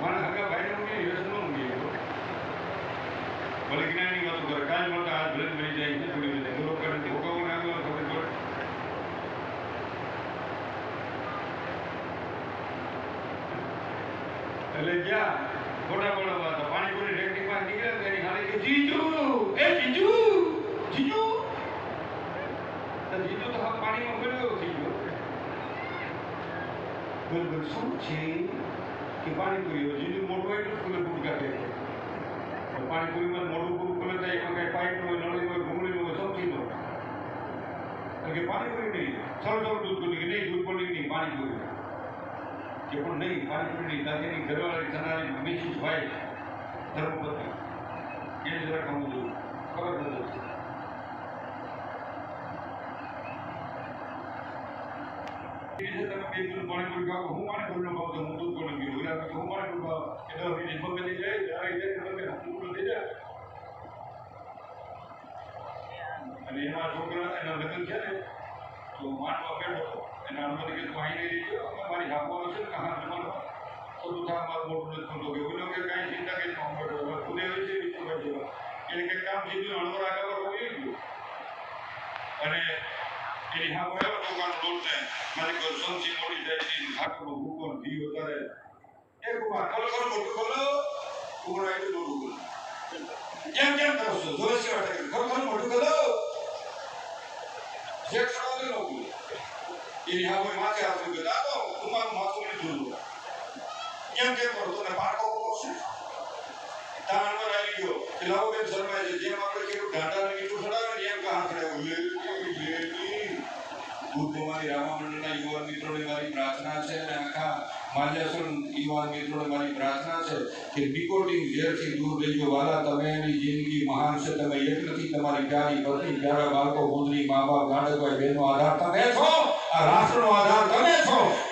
મારા હગા ભાઈને ઊંઘી વ્યસન નો ઊંઘી ગયો ભલે જ્ઞાની વાતો કરે. કાલ મળતા હાથ ભલે મરી જાય છે, થોડી બધી ગુરુ કરે ધોકાઓ ના આવે ખબર પડે એટલે ગયા ખોટા બોલાવા હતા પાણીપુરી ટેકનિકમાં નીકળ્યા તો એની હાલે કે જીજુ! હા ગયો. બોલ શું છે કે પાણીપુરી જીજુ મોટો એટલું ખુલ્લે ફૂટ કાઢે પાણીપુરીમાં મોઢું પૂરું ખુલ્લે થાય એમાં કાંઈ પાઇપ હોય, નળી હોય, ભૂંગળી હોય, સૌથી નો કે પાણીપુરી નહીં સર સર દૂધ બોલી કે નહીં, દૂધ બોલી નહીં, પાણીપુરી. કે પણ નહીં, પાણીપુરી દાદીની ઘરવાળી, થનારી મિસિસ ભાઈ ધર્મપતિ એને જરાક આવું જોયું ખબર નથી એ તમે બે હું તો હું હું મિનિટ મગજ જાય ત્યારે અને એમાં છોકરા એના લગ્ન છે ને તો માંડવા બેઠો એના અનુમતિ કીધું અહીં નહીં રહી ગયો મારી હાફવાનું છે ને કહાર જમાનો તો તું થા મારું મોટું નથી થતો કે કે કાંઈ ચિંતા કરી ન બેઠો ખુદે કઈ એટલે કામ સીધું અણવર આગળ હોય ગયું અને એની હા આવ્યો દુકાન રોડને મારી કોઈ સૌથી મોટી જાય છે ઠાકોરનો ભૂકો ને ઘી વધારે એ કુમાર ખોલો ખોલો મોટું ખોલો કુમાર એટલું મોટું ખોલો કેમ કેમ કરો છો જોવે છે વાટે ખોલો ખોલો મોટું ખોલો જે ખોલો તો નો ખોલો એની હા કોઈ માથે હાથ મૂક્યો દાદો કુમારનું માથું નહીં જોયું કેમ કેમ કરો તને પાકો કરશે તાણ પર આવી ગયો કે લાવો બેન શરમાય છે જેમ આપણે કેવું ઢાંઢાને મીઠું ચડાવે ને એમ ભૂતકુમારી રામા મંડળના યુવાન મિત્રોને મારી પ્રાર્થના છે અને આખા માલ્યાસુર યુવાન મિત્રોને મારી પ્રાર્થના છે કે નિકોટિન ઝેરથી દૂર રહેજો. વાલા, તમે એની જિંદગી મહાન છે. તમે એક નથી તમારી પ્યારી પત્ની, પ્યારા બાળકો, પુત્રી, મા બાપ ગાંડક ભાઈ બહેનો આધાર. તમે છો? આ રાષ્ટ્રનો આધાર તમે છો?